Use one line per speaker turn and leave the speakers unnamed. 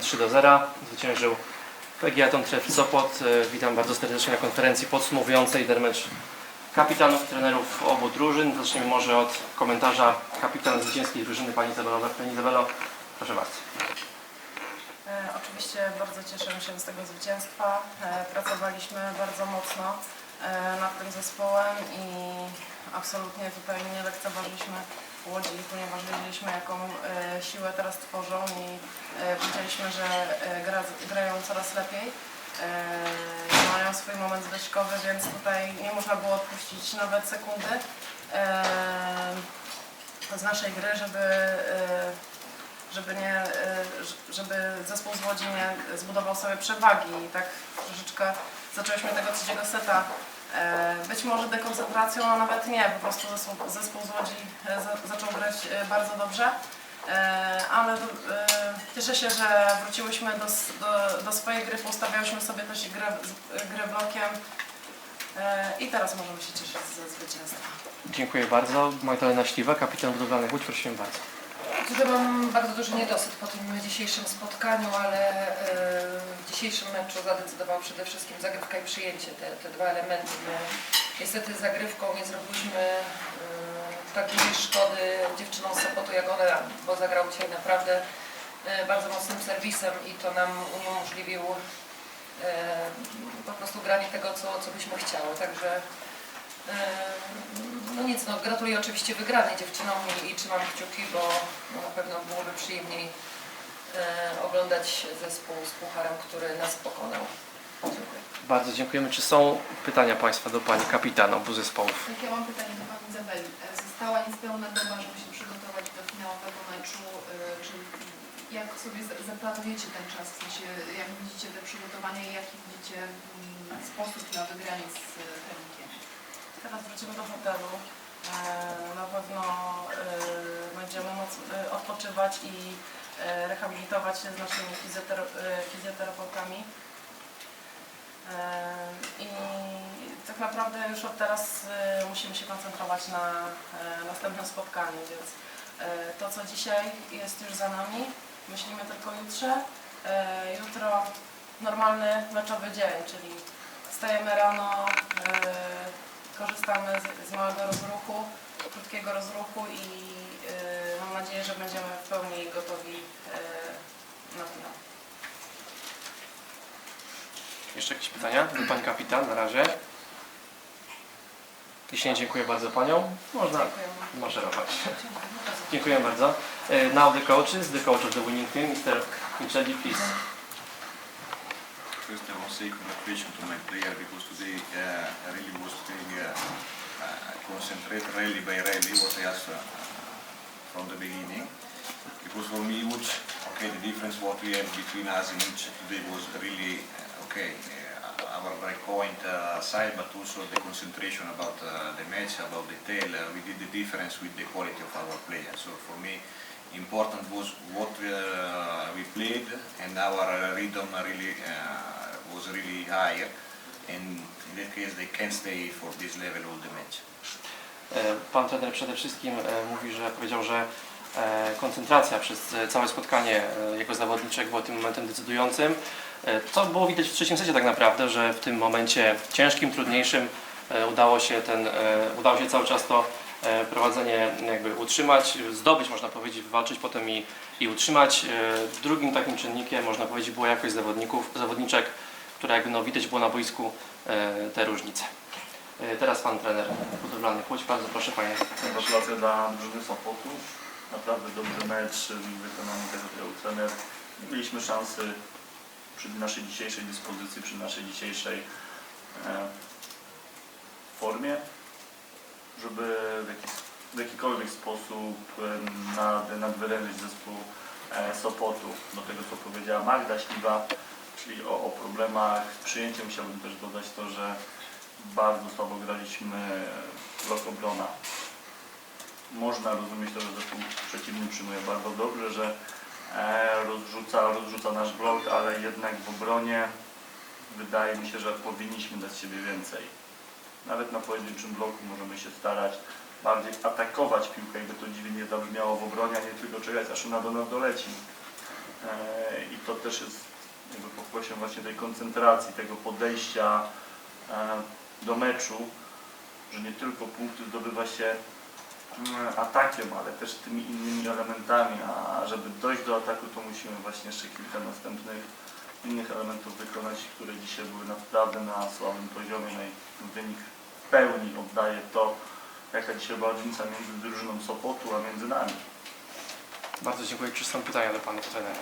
3 do 0. Zwyciężył PGA Tref Sopot. E, Witam bardzo serdecznie na konferencji podsumowującej ten mecz kapitanów, trenerów obu drużyn. Zacznijmy może od komentarza kapitan zwycięskiej drużyny, Pani Izabelo. Pani Izabelo, proszę bardzo.
E, Oczywiście bardzo cieszymy się z tego zwycięstwa. E, Pracowaliśmy bardzo mocno nad tym zespołem i absolutnie tutaj nie lekceważyliśmy Łodzi, ponieważ wiedzieliśmy jaką e, siłę teraz tworzą i e, widzieliśmy, że e, gra, grają coraz lepiej. E, Mają swój moment zwyżkowy, więc tutaj nie można było odpuścić nawet sekundy e, z naszej gry, żeby e, żeby nie, e, żeby zespół z Łodzi nie zbudował sobie przewagi i tak troszeczkę zaczęliśmy tego trzeciego seta być może dekoncentracją, a nawet nie, po prostu zespół, zespół z Łodzi e, za, zaczął grać e, bardzo dobrze. E, Ale e, cieszę się, że wróciłyśmy do, do, do swojej gry, poustawiałyśmy sobie też grę, grę blokiem e, i teraz możemy się cieszyć ze zwycięstwa.
Dziękuję bardzo. Magdalena Śliwa, kapitan budowlany Łódź. Prosimy bardzo.
Tutaj mam bardzo duży niedosyt po tym dzisiejszym spotkaniu, ale e, w dzisiejszym meczu zadecydował przede wszystkim zagrywka i przyjęcie, te, te dwa elementy. My niestety zagrywką nie zrobiliśmy e, tak dużej szkody dziewczynom z Sopotu jak one, bo zagrał dzisiaj naprawdę e, bardzo mocnym serwisem i to nam uniemożliwił po prostu granie tego, co, co byśmy chciały. Także no nic, no gratuluję oczywiście wygranej dziewczynom i, trzymam kciuki, bo no, na pewno byłoby przyjemniej oglądać zespół z pucharem, który nas pokonał. Dziękuję.
Bardzo dziękujemy. Czy są pytania Państwa do Pani kapitan obu zespołów?
Tak, ja mam pytanie do Pani Izabeli. E, Została niespełna doba, żeby się przygotować do finałowego meczu. e, Czy jak sobie za- zaplanujecie ten czas? W sensie, jak widzicie te przygotowania i jaki widzicie mm, sposób na wygranie z Chemikiem?
Teraz wrócimy do hotelu. E, Na pewno e, będziemy e, odpoczywać i rehabilitować się z naszymi e, fizjoterapeutami. I tak naprawdę już od teraz musimy się koncentrować na następnym spotkaniu, więc to co dzisiaj jest już za nami, myślimy tylko jutrze. Jutro normalny meczowy dzień, czyli wstajemy rano, z, z małego rozruchu, krótkiego rozruchu i e, mam nadzieję, że będziemy w pełni gotowi e, na finał.
Jeszcze jakieś pytania do Pani kapitan na razie? Jeśli nie, dziękuję bardzo Panią. Można
Dziękujemy.
maszerować. Dziękuję bardzo. E, Now the coaches, the coach of the winning team, Mr. Micheli, please.
First, I want to say congratulations to my player because today uh, I really was playing uh, concentrate rally by rally what I asked from the beginning. Because for me, which okay, the difference what we have between us and each today was really uh, okay. Uh, our break point uh, side, but also the concentration about uh, the match, about the tail. Uh, we did the difference with the quality of our players. So for me, important was what uh, we played and our uh, rhythm really uh, was really higher and in that case they can stay for this level all the match.
E, Pan trener przede wszystkim e, mówi, że powiedział, że e, koncentracja przez całe spotkanie jego zawodniczek była tym momentem decydującym. Co było widać w trzecim secie tak naprawdę, że w tym momencie ciężkim, trudniejszym udało się ten, udało się cały czas to prowadzenie jakby utrzymać, zdobyć można powiedzieć, wywalczyć potem i, i utrzymać. Drugim takim czynnikiem można powiedzieć była jakość zawodników, zawodniczek, która jakby no widać było na boisku te różnice. E, Teraz pan trener budowlany Łódź, bardzo proszę panie.
Gratulacje dla drużyny Sopotu. Naprawdę dobry mecz wykonany tego tyłu trener. Mieliśmy szansy przy naszej dzisiejszej dyspozycji, przy naszej dzisiejszej e, formie, żeby w, jakiś, w jakikolwiek sposób e, nad, nadwyrężyć zespół Sopotu. Do tego co powiedziała Magda Śliwa, czyli o, o problemach z przyjęciem chciałbym też dodać to, że bardzo słabo graliśmy blok obrona. Można rozumieć to, że zespół przeciwny przyjmuje bardzo dobrze, że e, rozrzuca, rozrzuca nasz blok, ale jednak w obronie wydaje mi się, że powinniśmy dać siebie więcej. Nawet na pojedynczym bloku możemy się starać bardziej atakować piłkę, jakby to dziwnie nie zabrzmiało w obronie, a nie tylko czekać, aż ona do nas doleci. E, I to też jest jakby pokłosiem właśnie tej koncentracji, tego podejścia e, do meczu, że nie tylko punkty zdobywa się mm, atakiem, ale też tymi innymi elementami, a żeby dojść do ataku, to musimy właśnie jeszcze kilka następnych innych elementów wykonać, które dzisiaj były naprawdę na słabym poziomie. No i wynik w pełni oddaje to, jaka dzisiaj była różnica między drużyną Sopotu a między nami.
Bardzo dziękuję. Czy są pytania do Pana Trenera?